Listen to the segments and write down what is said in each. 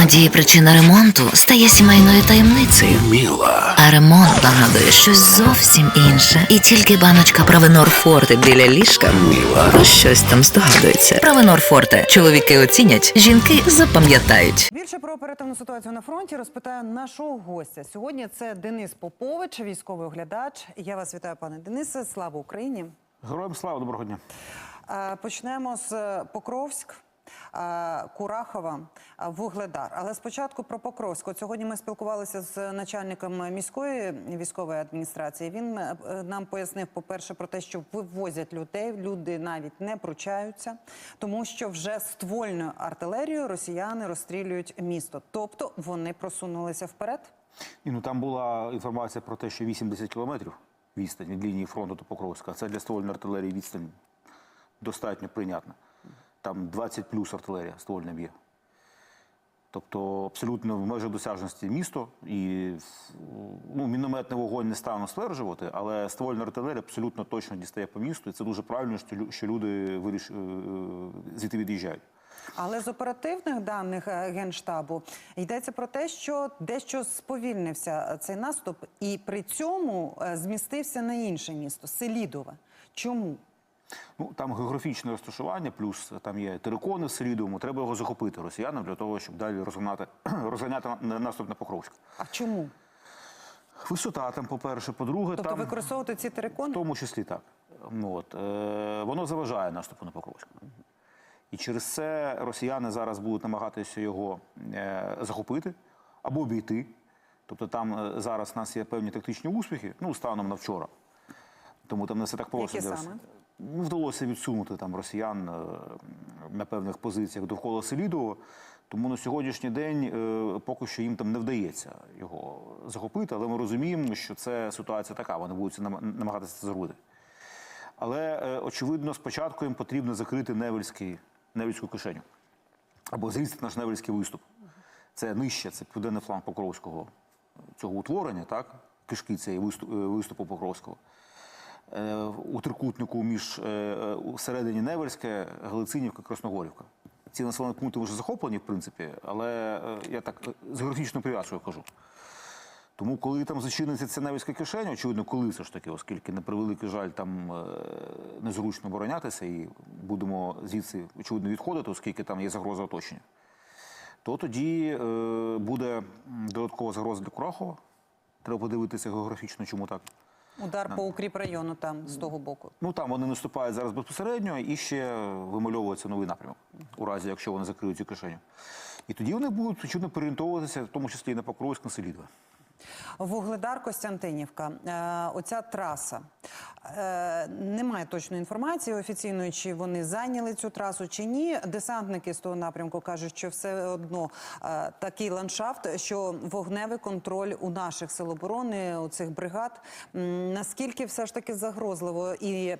Іноді причина ремонту стає сімейною таємницею. Міла. А ремонт нагадує щось зовсім інше. І тільки баночка Правенор Форте біля ліжка Міла. про щось там здогадується. Правенор Форте. Чоловіки оцінять, жінки запам'ятають. Більше про оперативну ситуацію на фронті розпитаю нашого гостя. Сьогодні це Денис Попович, військовий оглядач. Я вас вітаю, пане Денисе. Слава Україні. Героям слава, доброго дня. Е, Почнемо з е, Покровськ. Е, Курахова, е, Вугледар. Але спочатку про Покровськ. От сьогодні ми спілкувалися з начальником міської військової адміністрації. Він е, нам пояснив, по-перше, про те, що вивозять людей. Люди навіть не пручаються, тому що вже ствольною артилерією росіяни розстрілюють місто. Тобто вони просунулися вперед. І, ну, там була інформація про те, що 80 кілометрів відстань від лінії фронту до Покровська. Це для ствольної артилерії відстань достатньо прийнятна. Там 20 плюс артилерія ствольна б'є. Тобто абсолютно в межах досяжності місто і ну, мінометний вогонь не стану стверджувати, але ствольна артилерія абсолютно точно дістає по місту. І це дуже правильно, що люди виріш... е, звідти від'їжджають. Але з оперативних даних е, генштабу йдеться про те, що дещо сповільнився е, цей наступ, і при цьому змістився на інше місто Селідове. Чому? Ну там географічне розташування, плюс там є терикони в Селідовому. Треба його захопити росіянам для того, щоб далі розганяти, розганяти наступ на Покровськ. А чому? Висота там, по-перше, по-друге, Тобто там використовувати ці в тому числі так. Ну, От, е, воно заважає наступу на Покровськ. І через це росіяни зараз будуть намагатися його е, захопити або обійти. Тобто там е, зараз у нас є певні тактичні успіхи, ну, станом на вчора. Тому там не все так просто. Які саме? Вдалося відсунути там росіян е, на певних позиціях довкола Селідового. Тому на сьогоднішній день е, поки що їм там не вдається його захопити, але ми розуміємо, що це ситуація така, вони будуть намагатися це зробити. Але е, очевидно, спочатку їм потрібно закрити Невельський, Невельську кишеню або зрізати наш Невельський виступ. Це нижче, це південний фланг Покровського цього утворення, так? Кишки цієї виступу Покровського. Е, У трикутнику між е, е, середині Невельське, Галицинівка, Красногорівка. Ці населені пункти вже захоплені, в принципі, але я так з географічною прив'язкою кажу. Тому, коли там зачиниться ця Невельська кишеня, очевидно, коли все ж таки, оскільки на превеликий жаль, там незручно оборонятися і будемо звідси очевидно відходити, оскільки там є загроза оточення, то тоді буде додаткова загроза для Курахова. Треба подивитися географічно, чому так. Удар по укріп району там з того боку. Ну там вони наступають зараз безпосередньо і ще вимальовується новий напрямок, у разі якщо вони закриють цю кишеню. І тоді вони будуть очевидно переорієнтовуватися, в тому числі і на Покровськ, на Селідове. Вугледар Костянтинівка. Е, оця траса. Е, немає точної інформації офіційної, чи вони зайняли цю трасу, чи ні. Десантники з того напрямку кажуть, що все одно е, такий ландшафт, що вогневий контроль у наших сил оборони, у цих бригад. Наскільки все ж таки загрозливо, і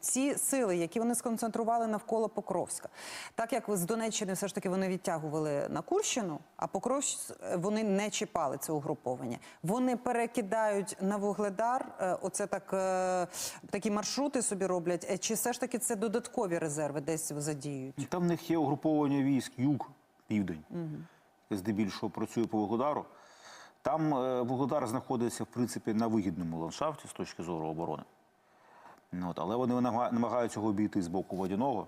ці сили, які вони сконцентрували навколо Покровська, так як з Донеччини все ж таки вони відтягували на Курщину, а Покровськ вони не чіпали це угруповання. Вони перекидають на вугледар. е, Оце так е, такі маршрути собі роблять. Е, Чи все ж таки це додаткові резерви десь задіють? Там в них є угруповання військ юг, південь, яке здебільшого працює по Вугледару. Там Вугледар знаходиться, в принципі, на вигідному ландшафті з точки зору оборони. Ну, От, але вони намагаються його обійти з боку водяного.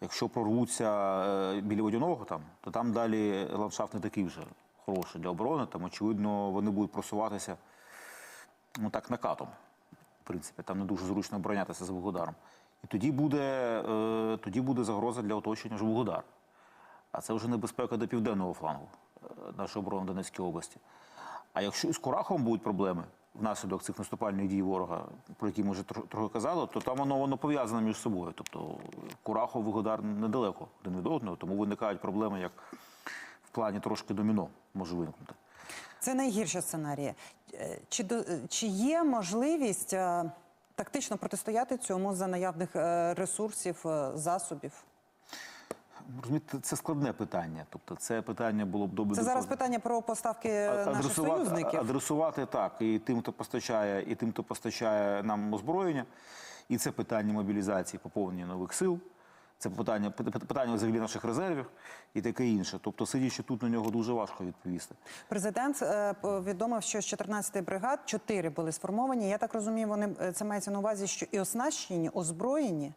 Якщо прорвуться біля водяного, там, то там далі ландшафт не такий вже хороший для оборони. Там, очевидно, вони будуть просуватися ну, так накатом. В принципі, там не дуже зручно оборонятися з Вугледаром. І тоді буде, е, тоді буде загроза для оточення ж Вугледар. А це вже небезпека до південного флангу е, нашої оборони Донецької області. А якщо з Курахом будуть проблеми внаслідок цих наступальних дій ворога, про які ми вже трохи казали, то там воно, воно пов'язане між собою. Тобто Курахов, Вугледар недалеко один від одного, тому виникають проблеми, як плані трошки доміно може виникнути. Це найгірші сценарії. Е, Чи, до- е, чи є можливість е, тактично протистояти цьому за наявних ресурсів, засобів? Розумієте, це складне питання. Тобто, це питання було б добре Це зараз питання про поставки е, наших союзників. адресувати так і тим, хто постачає, і тим, хто постачає нам озброєння. І це питання мобілізації, поповнення нових сил. Це питання, питання взагалі наших резервів і таке інше. Тобто, сидячи тут на нього дуже важко відповісти. Президент е, повідомив, що з 14 бригад 4 були сформовані. Я так розумію, вони е, це мається на увазі, що і оснащені, озброєні.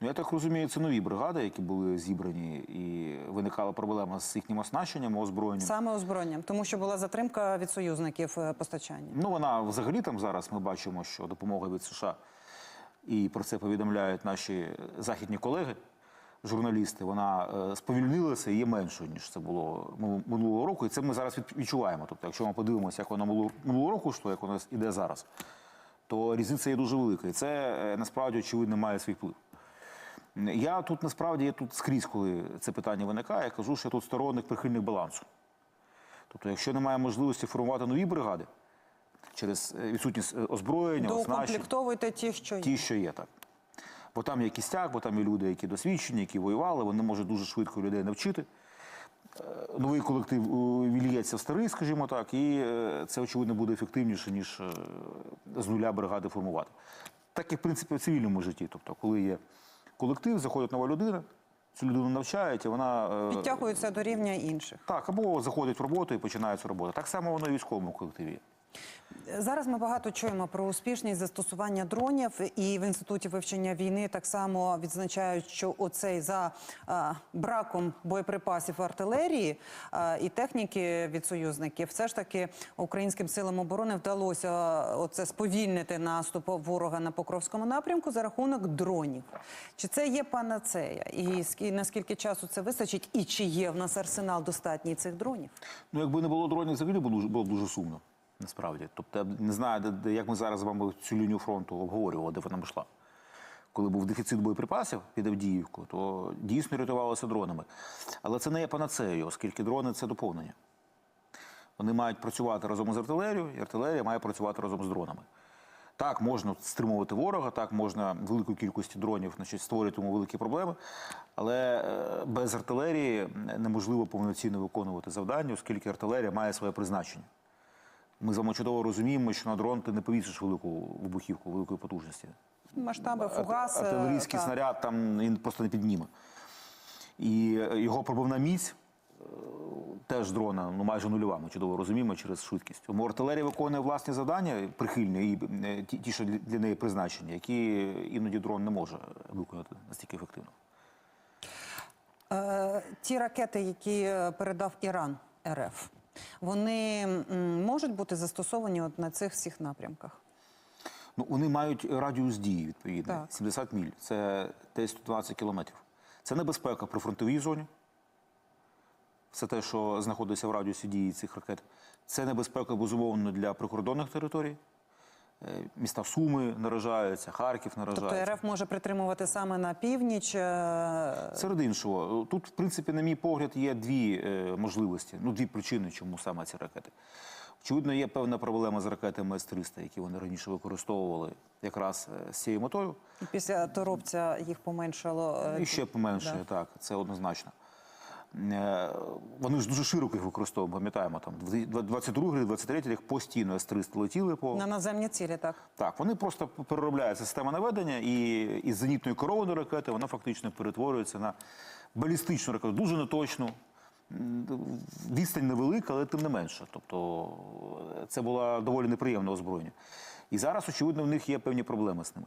Ну, я так розумію, це нові бригади, які були зібрані, і виникала проблема з їхнім оснащенням, озброєнням. Саме озброєнням, тому що була затримка від союзників е, постачання. Ну, вона взагалі там зараз ми бачимо, що допомога від США, і про це повідомляють наші західні колеги, журналісти, вона е, сповільнилася і є меншою, ніж це було минулого року. І це ми зараз відчуваємо. Тобто, якщо ми подивимося, як воно минулого року йшло, як воно іде зараз, то різниця є дуже велика. І це е, насправді очевидно має свій вплив. Я тут насправді я тут скрізь, коли це питання виникає, кажу, що я тут сторонник прихильник балансу. Тобто, якщо немає можливості формувати нові бригади через е, відсутність е, озброєння, оснащення, Доукомплектовуйте ті, що є. ті, що є так. Бо там є кістяк, бо там є люди, які досвідчені, які воювали, вони можуть дуже швидко людей навчити. Е, Новий колектив вільється в старий, скажімо так, і це, очевидно, буде ефективніше, ніж з нуля бригади формувати. Так і, в принципі, в цивільному житті. Тобто, коли є колектив, заходить нова людина, цю людину навчають, і вона. Підтягуються до рівня інших. Так, або заходить в роботу і починається робота. Так само воно і в військовому колективі. Зараз ми багато чуємо про успішність застосування дронів, і в інституті вивчення війни так само відзначають, що оцей за а, браком боєприпасів артилерії а, і техніки від союзників, все ж таки українським силам оборони вдалося оце сповільнити наступ ворога на Покровському напрямку за рахунок дронів. Чи це є панацея? І скі- наскільки часу це вистачить? І чи є в нас арсенал достатній цих дронів? Ну, якби не було дронів, взагалі було б дуже сумно, насправді. Тобто, я не знаю, як ми зараз з вами цю лінію фронту обговорювали, де вона йшла. Коли був дефіцит боєприпасів під Авдіївку, то дійсно рятувалося дронами. Але це не є панацеєю, оскільки дрони це доповнення. Вони мають працювати разом із артилерією, і артилерія має працювати разом з дронами. Так, можна стримувати ворога, так можна велику кількості дронів значить, створювати йому великі проблеми, але е, без артилерії неможливо повноцінно виконувати завдання, оскільки артилерія має своє призначення. Ми з вами чудово розуміємо, що на дрон ти не повісиш велику вибухівку великої потужності. Масштаби фугас е, Артилерійський так. снаряд там він просто не підніме. І його пробивна міць е, теж дрона ну, майже нульова, ми чудово розуміємо через швидкість. Тому артилерія виконує власні завдання прихильні, і е, ті, ті, що для- неї призначені, які іноді дрон не може виконати настільки ефективно. Ті ракети, які передав Іран РФ, вони можуть бути застосовані от на цих всіх напрямках. Ну, вони мають радіус дії, відповідно, Так. 70 міль. Це десь 120 кілометрів. Це небезпека при фронтовій зоні. Все те, що знаходиться в радіусі дії цих ракет. Це небезпека, безумовно, для прикордонних територій. Е, Міста Суми наражаються, Харків наражається. Тобто РФ може притримувати саме на північ. е, Серед іншого, тут, в принципі, на мій погляд, є дві е, можливості, ну, дві причини, чому саме ці ракети. Очевидно, є певна проблема з ракетами С-300, які вони раніше використовували якраз е, з цією метою. Після торопця їх поменшало. е, І ще поменше, Да. так, це однозначно. Е, Вони ж дуже широко їх використовують, пам'ятаємо, там 22 23 рік постійно С-300 летіли по На наземні цілі, так. Так, вони просто переробляється система наведення, і із зенітної керованої ракети вона фактично перетворюється на балістичну ракету, дуже неточну. Відстань невелика, але тим не менше. Тобто е, це було доволі неприємне озброєння. І зараз, очевидно, в них є певні проблеми з ними.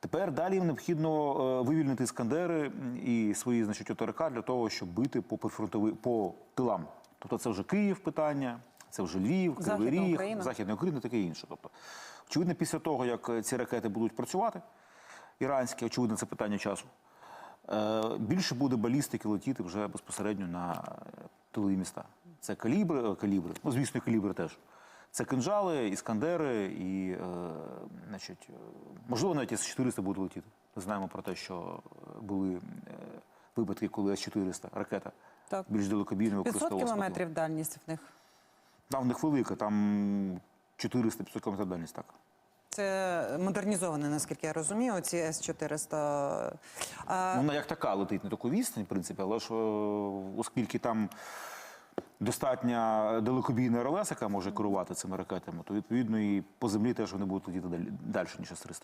Тепер далі їм необхідно е, вивільнити іскандери і свої значить, ОТРК для того, щоб бити по, прифронтови- по тилам. Тобто це вже Київ питання, це вже Львів, Кривий Ріг, Україна. Західна Україна, таке інше. Тобто, очевидно, після того, як е, ці ракети будуть працювати, іранські, очевидно, це питання часу. е, Більше буде балістики летіти вже безпосередньо на тилові міста. Це калібри, калібри, ну звісно, калібри теж. Це кинжали, іскандери і, е, значить, е, можливо, навіть С-400 будуть летіти. Ми знаємо про те, що е, були е, випадки, коли С-400 ракета Так. більш далекобійно 500 використовувалася. кілометрів дальність в них. Там в них велика, там 400-500 км дальність, так. Це модернізоване, наскільки я розумію, ці С-400. А, Ну, Вона як така летить на таку відстань, в принципі, але ж е, оскільки там достатня далекобійна РЛС, яка може керувати цими ракетами, то відповідно і по землі теж вони будуть летіти далі, ніж С-300.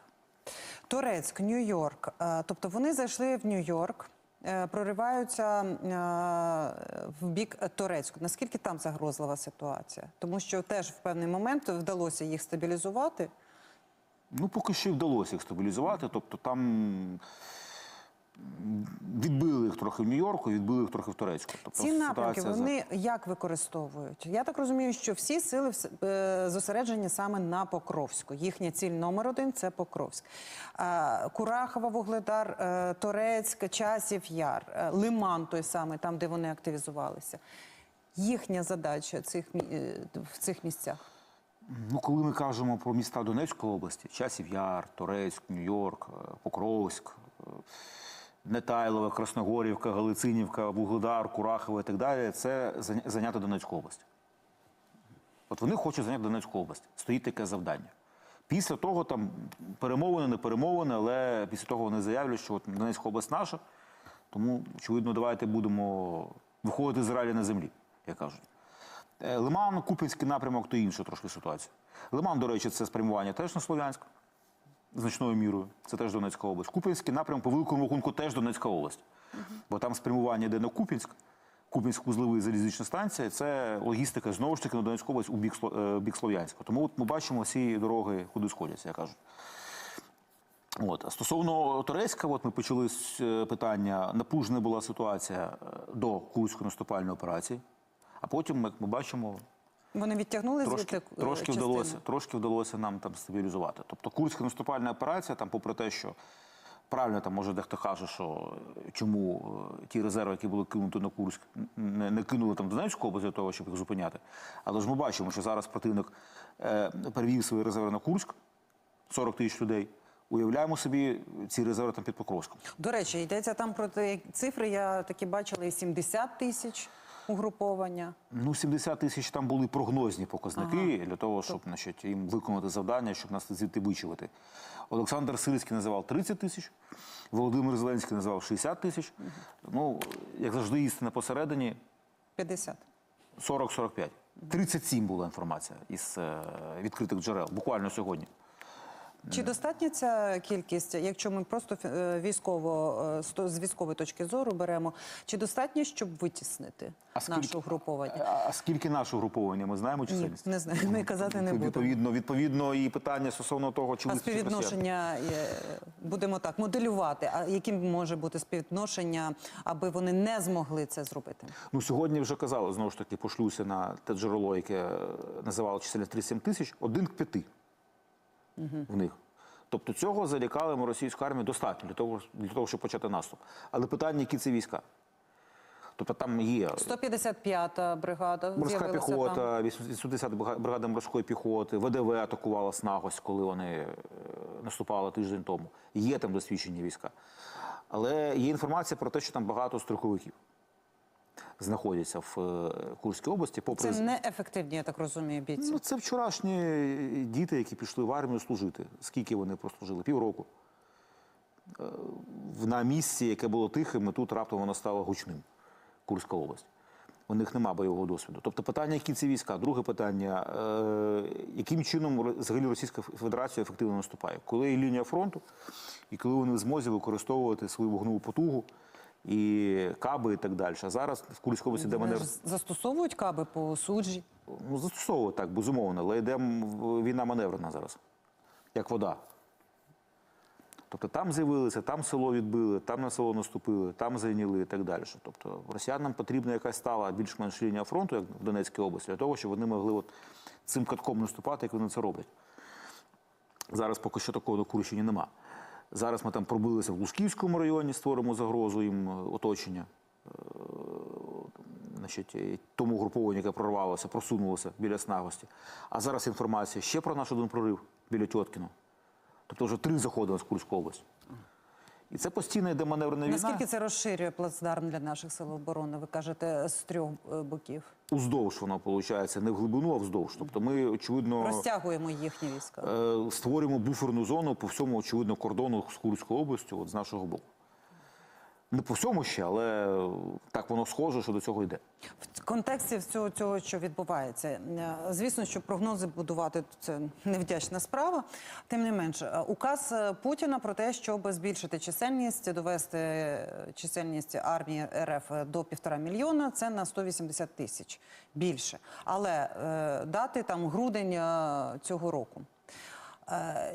Турецьк, Нью-Йорк. Е, Тобто вони зайшли в Нью-Йорк, е, прориваються е, в бік Турецьку. Наскільки там загрозлива ситуація? Тому що теж в певний момент вдалося їх стабілізувати. Ну, поки що вдалося їх стабілізувати. Тобто там відбили їх трохи в Нью-Йорку, відбили їх трохи в Турецьку. Тобто, Ці напрямки ситуація за- вони як використовують? Я так розумію, що всі сили е, зосереджені саме на Покровську. Їхня ціль номер один це Покровськ. Курахова, Вугледар, е, Торецьк, Часів Яр, е, Лиман, той самий, там, де вони активізувалися. Їхня задача цих в цих місцях. Ну, коли ми кажемо про міста Донецької області, Часів Яр, Торецьк, Нью-Йорк, Покровськ, Нетайлове, Красногорівка, Галицинівка, Вугледар, Курахове і так далі, це зайняти Донецьку область. От вони хочуть зайняти Донецьку область. Стоїть таке завдання. Після того там перемовини, не перемовини, але після того вони заявлять, що от Донецька область наша. Тому, очевидно, давайте будемо виходити з ралі на землі, як кажуть. Е, Лиман, Купінський напрямок то інша трошки ситуація. Лиман, до речі, це спрямування теж на Слов'янськ, значною мірою. Це теж Донецька область. Купінський напрямок по великому рахунку теж Донецька область. Бо там спрямування йде на Купінськ, Купінськ-вузловий залізнична станція, це логістика знову ж таки на Донецьку область у бік, е, бік Слов'янська. Тому от ми бачимо всі дороги, куди сходяться, як кажуть. От. Стосовно Турецька, от ми почали з е, питання. Напружена була ситуація е, до Курської наступальної операції, а потім, як ми бачимо, Вони відтягнули трошки, звідти е, трошки, частину? вдалося, трошки вдалося нам там стабілізувати. Тобто Курська наступальна операція, там, попри те, що правильно там може дехто каже, що е, чому е, ті резерви, які були кинуті на Курськ, не, не кинули там Донецьку область для того, щоб їх зупиняти. Але ж ми бачимо, що зараз противник е, перевів свої резерви на Курськ, 40 тисяч людей. Уявляємо собі ці резерви там під Покровськом. До речі, йдеться там про те- цифри, я такі бачила, і 70 тисяч угруповання. Ну, 70 тисяч там були прогнозні показники для того, щоб значить, їм виконати завдання, щоб нас звідти вичувати. Олександр Сирський називав 30 тисяч, Володимир Зеленський називав 60 тисяч. Ну, як завжди, істина посередині 50. 40-45. 37 була інформація із е, відкритих джерел, буквально сьогодні. Чи достатня ця кількість, якщо ми просто е, військово е, з військової точки зору беремо, чи достатньо, щоб витіснити наше угруповання? А, а скільки наше угруповання? Ми знаємо Ні, чисельність? не знаю. Ми казати не будемо. Відповідно, відповідно, і питання стосовно того, чи А співвідношення е, будемо так моделювати. А яким може бути співвідношення, аби вони не змогли це зробити? Ну, сьогодні вже казали, знову ж таки, пошлюся на те джерело, яке е, називало чисельність 37 тисяч, один к п'яти в них. Тобто цього за лікалами російської армії достатньо для того, для того, щоб почати наступ. Але питання, які це війська. Тобто там є 155-та бригада морська піхота, 80 бригада морської піхоти, ВДВ атакувала Снагось, коли вони е, наступали тиждень тому. Є там досвідчені війська. Але є інформація про те, що там багато страховиків знаходяться в е, Курській області, попри Це неефективні, я так розумію, бійці. Ну, це вчорашні діти, які пішли в армію служити. Скільки вони прослужили? Півроку. Е, На місці, яке було тихим, і тут раптом воно стало гучним. Курська область. У них нема бойового досвіду. Тобто питання, які ці війська. Друге питання, е, яким чином взагалі Російська Федерація ефективно наступає? Коли є лінія фронту, і коли вони в змозі використовувати свою вогневу потугу і каби і так далі. А зараз в Курській області, де мене застосовують каби по суджі. Ну, застосовувати так, безумовно, але йде війна маневрена зараз, як вода. Тобто там з'явилися, там село відбили, там на село наступили, там зайняли і так далі. Тобто росіянам потрібна якась стала більш-менш лінія фронту, як в Донецькій області, для того, щоб вони могли от цим катком наступати, як вони це роблять. Зараз поки що такого на Курщині нема. Зараз ми там пробилися в Лусківському районі, створимо загрозу їм е, оточення. Е, Значить, тому групованню, яке прорвалося, просунулося біля Снагості. А зараз інформація ще про наш один прорив біля Тьоткіно. Тобто вже три заходи на Курську область. І це постійно йде маневрена війна. Наскільки це розширює плацдарм для наших сил оборони? Ви кажете, з трьох е, боків. Уздовж воно виходить, не в глибину, а вздовж. Тобто ми, очевидно, Розтягуємо їхні війська. е, створюємо буферну зону по всьому, очевидно, кордону з Курською областю, от з нашого боку. Не по всьому ще, але е, так воно схоже, що до цього йде. В контексті всього цього, що відбувається, е, звісно, що прогнози будувати це невдячна справа. Тим не менше, указ е, Путіна про те, щоб збільшити чисельність, довести чисельність армії РФ до півтора мільйона, це на 180 тисяч більше. Але дати там грудень цього року.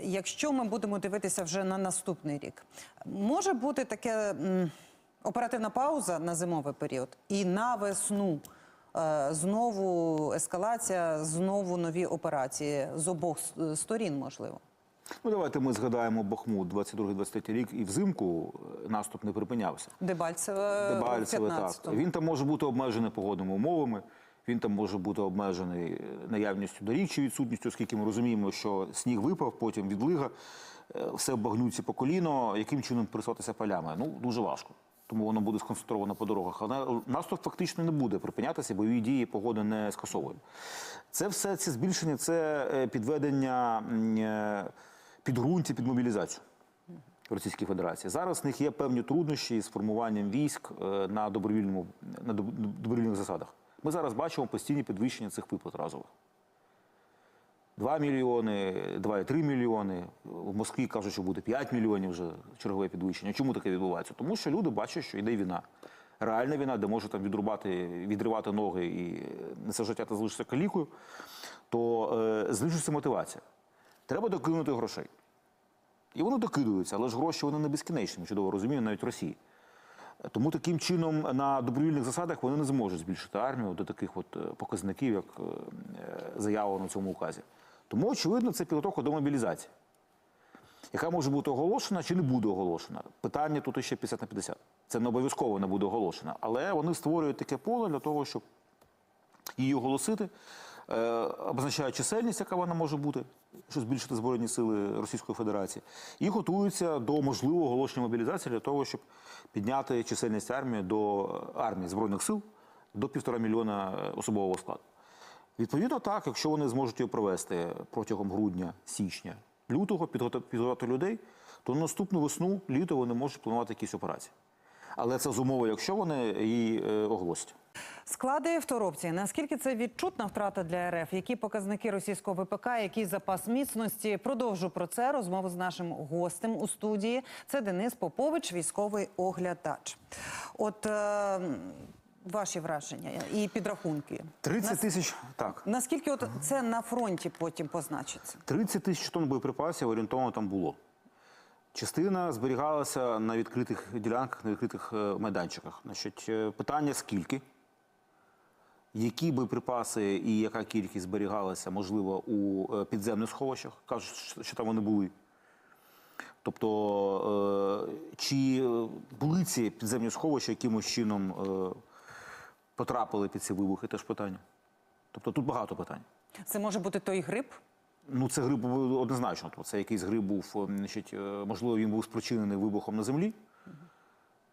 Якщо ми будемо дивитися вже на наступний рік, може бути таке оперативна пауза на зимовий період і на весну. е, Знову ескалація, знову нові операції з обох сторін, можливо. Ну давайте ми згадаємо Бахмут 22-23 рік, і взимку е, наступ не припинявся. Дебальцеве, Дебальцеве, так. Він там може бути обмежений погодними умовами, він там може бути обмежений е, наявністю доріг чи відсутністю, оскільки ми розуміємо, що сніг випав, потім відлига, е, все в багнюці по коліно, яким чином пересуватися полями? Ну, дуже важко. Тому воно буде сконцентровано по дорогах. Але наступ фактично не буде припинятися, бойові дії погоди не скасовує. Це все, ці збільшення, це е, підведення е, підґрунтя під мобілізацію. Російській Федерації. Зараз в них є певні труднощі з формуванням військ е, на добровільному на добровільних засадах. Ми зараз бачимо постійні підвищення цих виплат разових. 2 мільйони, 2,3 мільйони. В Москві кажуть, що буде 5 мільйонів вже чергове підвищення. Чому таке відбувається? Тому що люди бачать, що йде війна. Реальна війна, де може там відрубати, відривати ноги і не все життя ти залишишся калікою, то е, знижується мотивація. Треба докинути грошей. І вони докидуються, але ж гроші вони не безкінечні, чудово розуміємо, навіть Росії. Тому таким чином на добровільних засадах вони не зможуть збільшити армію до таких от е, показників, як е, е, заявлено в цьому указі. Тому, очевидно, це підготовка до мобілізації, яка може бути оголошена чи не буде оголошена. Питання тут ще 50 на 50. Це не обов'язково не буде оголошена, але вони створюють таке поле для того, щоб її оголосити, е, обозначають чисельність, яка вона може бути, щоб збільшити Збройні сили Російської Федерації, і готуються до можливого оголошення мобілізації для того, щоб підняти чисельність армії до армії Збройних сил до півтора мільйона е, особового складу. Відповідно, так, якщо вони зможуть його провести протягом грудня, січня, лютого, підготувати людей, то на наступну весну, літо вони можуть планувати якісь операції. Але це з умови, якщо вони її е, оголосять. Склади второпції. Наскільки це відчутна втрата для РФ? Які показники російського ВПК, який запас міцності? Продовжу про це розмову з нашим гостем у студії. Це Денис Попович, військовий оглядач. От е, ваші враження і підрахунки. 30 тисяч, так. Наскільки от це на фронті потім позначиться? 30 тисяч тонн боєприпасів орієнтовно там було. Частина зберігалася на відкритих ділянках, на відкритих е, майданчиках. Значить, е, питання скільки, які боєприпаси і яка кількість зберігалася, можливо, у е, підземних сховищах, кажуть, що- там вони були. Тобто, чи були ці підземні сховища якимось чином потрапили під ці вибухи, теж питання. Тобто тут багато питань. Це може бути той грип? Ну, це гриб був однозначно. Тобто це якийсь гриб був, е, значить, е, можливо, він був спричинений вибухом на землі.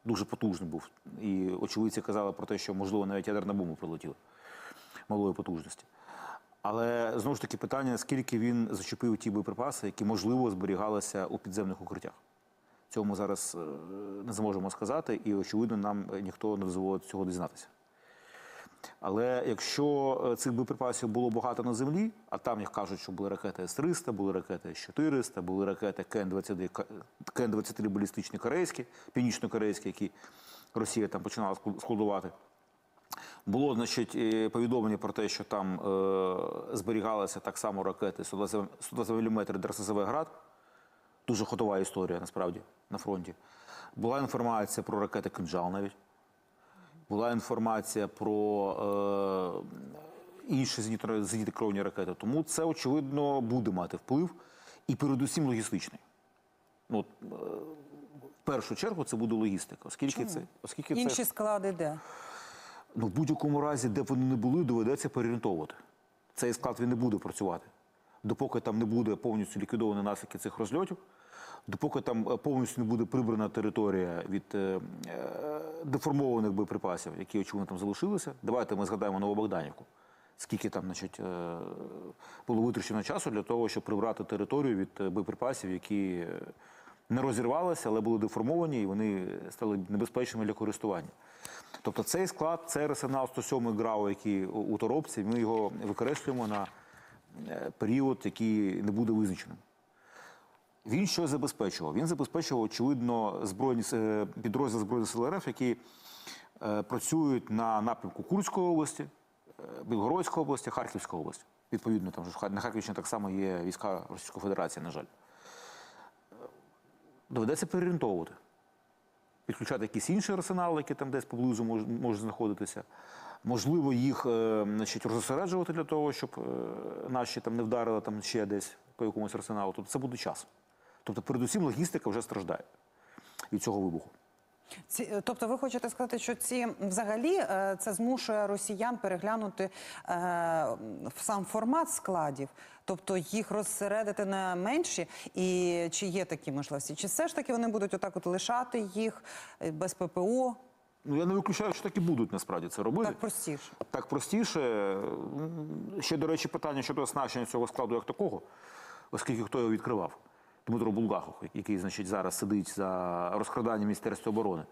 Дуже потужний був. І очевидці казали про те, що, можливо, навіть ядерна бомба прилетіла малої потужності. Але знову ж таки питання, наскільки він зачепив ті боєприпаси, які, можливо, зберігалися у підземних укриттях. Цього ми зараз е, не зможемо сказати, і, очевидно, нам ніхто не дозволить цього дізнатися. Але якщо е, цих боєприпасів було багато на землі, а там їх кажуть, що були ракети С-300, були ракети С-400, були ракети КН-23, КН-23 балістичні корейські, північно-корейські, які Росія там починала складувати. Було, значить, повідомлення про те, що там е, зберігалися так само ракети 120 мм ДРСЗВ «Град». Дуже ходова історія, насправді, на фронті. Була інформація про ракети «Кинджал» навіть. Була інформація про е, інші зенітно- зенітно-кровні ракети. Тому це, очевидно, буде мати вплив і передусім логістичний. Ну, от, е, в першу чергу це буде логістика, оскільки це, оскільки це склади де? Ну, в будь-якому разі, де б вони не були, доведеться переорієнтовувати. Цей склад він не буде працювати. Допоки там не буде повністю ліквідовані наслідки цих розльотів, допоки там е, повністю не буде прибрана територія від е, е, деформованих боєприпасів, які очевидно там залишилися. Давайте ми згадаємо Новобогданівку. Скільки там значить, було витрачено часу для того, щоб прибрати територію від боєприпасів, які не розірвалися, але були деформовані і вони стали небезпечними для користування. Тобто цей склад, цей арсенал 107 ГРАУ, який у торопці, ми його викреслюємо на період, який не буде визначеним. Він що забезпечував? Він забезпечував, очевидно, збройні с- підрозділи Збройних сил РФ, які е, працюють на напрямку Курської області, е, Білгородської області, Харківської області. Відповідно, там на Харківщині так само є війська Російської Федерації, на жаль. Е, Доведеться переорієнтовувати. Підключати якісь інші арсенали, які там десь поблизу мож, можуть знаходитися. Можливо, їх е, значить, розосереджувати для того, щоб е, наші там не вдарили там ще десь по якомусь арсеналу. Тобто це буде час. Тобто, передусім, логістика вже страждає від цього вибуху. Ці, е, тобто, ви хочете сказати, що ці взагалі е, це змушує росіян переглянути е, в сам формат складів, тобто їх розсередити на менші, і чи є такі можливості? Чи все ж таки вони будуть отак от лишати їх е, без ППО? Ну я не виключаю, що так і будуть насправді це робити. Так простіше. Так простіше. Ще, до речі, питання щодо оснащення цього складу як такого, оскільки хто його відкривав? Дмитро Булгахов, який значить, зараз сидить за розкрадання Міністерства оборони.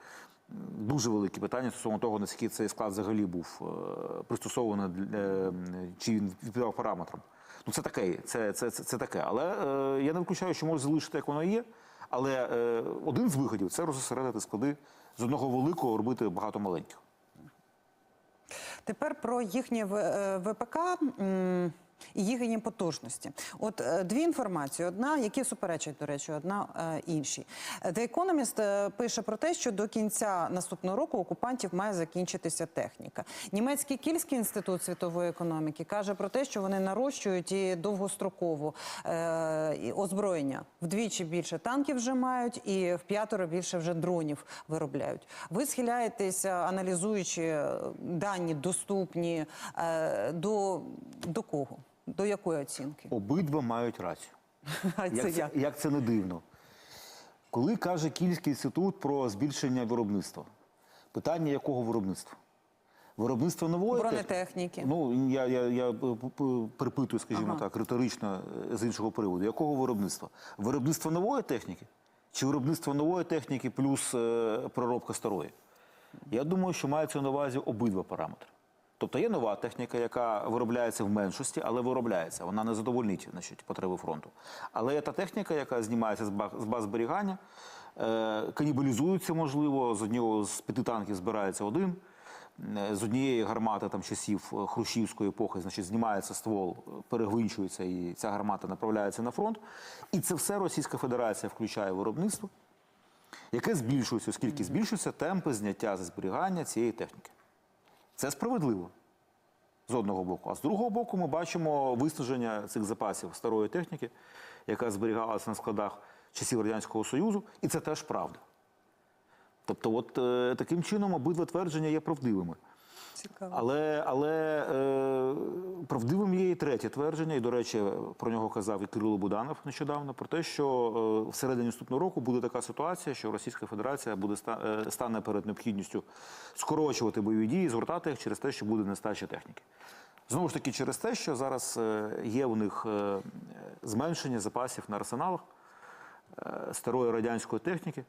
Дуже велике питання стосовно того, наскільки цей склад взагалі був е, пристосований для е, чи він відповідав параметрам. Ну це таке, це, це, це, це таке. Але е, я не виключаю, що може залишити, як воно є. Але е, один з виходів це розосередити склади з одного великого робити багато маленьких. Тепер про їхнє е, ВПК і їхні потужності. От е, дві інформації: одна, які суперечать, до речі, одна е, іншій. The Economist е, пише про те, що до кінця наступного року окупантів має закінчитися техніка. Німецький Кільський інститут світової економіки каже про те, що вони нарощують і довгостроково е, озброєння вдвічі більше танків вже мають, і в п'ятеро більше вже дронів виробляють. Ви схиляєтеся, аналізуючи дані доступні е, до, до кого? До якої оцінки? Обидва мають рацію. А це Як це, як? це не дивно. Коли каже Кільський інститут про збільшення виробництва, питання якого виробництва? Виробництво нової тех- Бронетехніки. Ну, я, я, я п- п- скажімо Ага. так, риторично е, з іншого приводу. Якого виробництва? Виробництво нової техніки? Чи виробництво нової техніки плюс е, проробка старої? Я думаю, що мається на увазі обидва параметри. Тобто є нова техніка, яка виробляється в меншості, але виробляється. Вона не задовольнить значить, потреби фронту. Але є та техніка, яка знімається з баз, зберігання, е, канібалізується, можливо, з одного з п'яти танків збирається один. Е, З однієї гармати там часів е, хрущівської епохи, значить, знімається ствол, перегвинчується, і ця гармата направляється на фронт. І це все Російська Федерація включає виробництво яке збільшується, оскільки збільшуються темпи зняття зі зберігання цієї техніки. Це справедливо з одного боку. А з другого боку, ми бачимо виснаження цих запасів старої техніки, яка зберігалася на складах часів Радянського Союзу, і це теж правда. Тобто, от е, таким чином обидва твердження є правдивими. Цікаво. Але, але е, правдивим є і третє твердження, і, до речі, про нього казав і Кирило Буданов нещодавно, про те, що е, всередині наступного року буде така ситуація, що Російська Федерація буде е, стане перед необхідністю скорочувати бойові дії, згортати їх через те, що буде нестача техніки. Знову ж таки, через те, що зараз е, є у них е, зменшення запасів на арсеналах старої радянської техніки,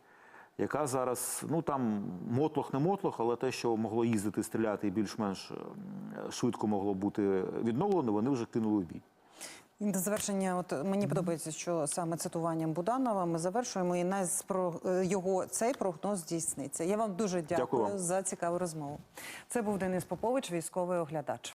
яка зараз, ну там мотлох не мотлох, але те, що могло їздити, стріляти і більш-менш е, швидко могло бути відновлено, вони вже кинули в бій. На завершення, от мені подобається, що саме цитуванням Буданова ми завершуємо і нас про е, його цей прогноз здійсниться. Я вам дуже дякую, Дякую вам. за цікаву розмову. Це був Денис Попович, військовий оглядач.